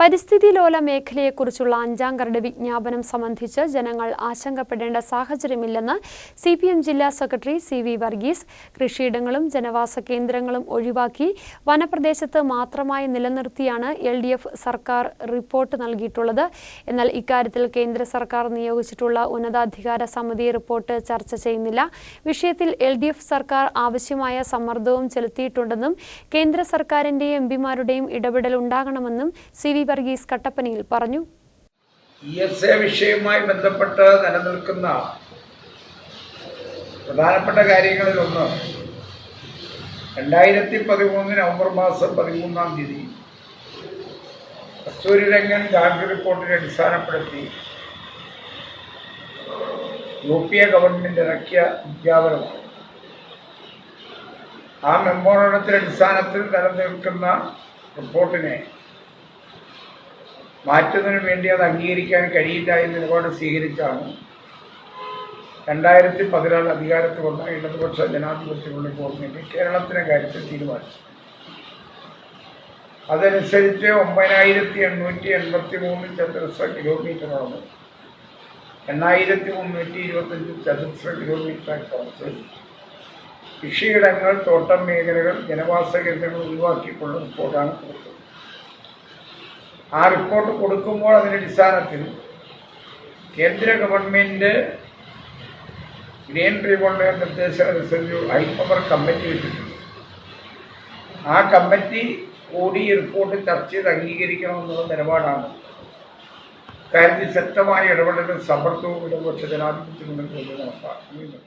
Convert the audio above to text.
പരിസ്ഥിതി ലോല മേഖലയെക്കുറിച്ചുള്ള അഞ്ചാം കരട് വിജ്ഞാപനം സംബന്ധിച്ച് ജനങ്ങൾ ആശങ്കപ്പെടേണ്ട സാഹചര്യമില്ലെന്ന് സി പി എം ജില്ലാ സെക്രട്ടറി സി വി വർഗീസ് കൃഷിയിടങ്ങളും ജനവാസ കേന്ദ്രങ്ങളും ഒഴിവാക്കി വനപ്രദേശത്ത് മാത്രമായി നിലനിർത്തിയാണ് എൽ ഡി എഫ് സർക്കാർ റിപ്പോർട്ട് നൽകിയിട്ടുള്ളത്. എന്നാൽ ഇക്കാര്യത്തിൽ കേന്ദ്ര സർക്കാർ നിയോഗിച്ചിട്ടുള്ള ഉന്നതാധികാര സമിതി റിപ്പോർട്ട് ചർച്ച ചെയ്യുന്നില്ല. വിഷയത്തിൽ എൽ ഡി എഫ് സർക്കാർ ആവശ്യമായ സമ്മർദ്ദവും ചെലുത്തിയിട്ടുണ്ടെന്നും കേന്ദ്ര സർക്കാരിന്റെയും എംപിമാരുടെയും ഇടപെടൽ ഉണ്ടാകണമെന്നും സി വി വർഗീസ് കട്ടപ്പനയിൽ പറഞ്ഞു. ഇ എസ് എ വിഷയവുമായി ബന്ധപ്പെട്ട് നിലനിൽക്കുന്ന പ്രധാനപ്പെട്ട കാര്യങ്ങളിലൊന്ന് രണ്ടായിരത്തി പതിമൂന്ന് നവംബർ മാസം പതിമൂന്നാം തീയതി കസ്തൂരിരംഗൻ ഗാന്ധി റിപ്പോർട്ടിനെ അടിസ്ഥാനപ്പെടുത്തി യു പി എ ഗവൺമെന്റ് ഇറക്കിയ വിജ്ഞാപനമാണ് ആ മെമ്മോറണ്ടത്തിന്റെ അടിസ്ഥാനത്തിൽ നിലനിൽക്കുന്ന റിപ്പോർട്ടിനെ മാറ്റുന്നതിന് വേണ്ടി അത് അംഗീകരിക്കാൻ കഴിയില്ല എന്ന് നിലപാട് സ്വീകരിച്ചാണ് രണ്ടായിരത്തി പതിനാല് അധികാരത്തിൽ വന്ന ഇടതുപക്ഷ ജനാധിപത്യമുള്ള ഗവൺമെന്റ് കേരളത്തിലെ കാര്യത്തിൽ തീരുമാനിച്ചു അതനുസരിച്ച് ഒമ്പതിനായിരത്തി എണ്ണൂറ്റി എൺപത്തി മൂന്ന് ചതുരശ്ര കിലോമീറ്ററാണ്. എണ്ണായിരത്തി മുന്നൂറ്റി ഇരുപത്തഞ്ച് ചതുരശ്ര കിലോമീറ്ററായി കുറച്ച് കൃഷിയിടങ്ങൾ തോട്ടം മേഖലകൾ ജനവാസ കേന്ദ്രങ്ങൾ ഒഴിവാക്കിക്കൊള്ള റിപ്പോർട്ടാണ് കൊടുത്തത്. ആ റിപ്പോർട്ട് കൊടുക്കുമ്പോൾ അതിന്റെ അടിസ്ഥാനത്തിൽ കേന്ദ്ര ഗവൺമെന്റ് ഗ്രീൻ ട്രിബ്യൂണൽ നിർദ്ദേശം അനുസരിച്ച് ഹൈപ്പവർ കമ്മിറ്റി വെച്ചിട്ടുണ്ട്. ആ കമ്മിറ്റി കൂടി റിപ്പോർട്ട് ചർച്ച ചെയ്ത് അംഗീകരിക്കണമെന്നുള്ള നിലപാടാണ്. കാര്യത്തിൽ ശക്തമായ ഇടപെടലും സമ്മർദ്ദവും ഇടപെട്ട ജനാധിപത്യം നടപ്പാക്കുന്നത്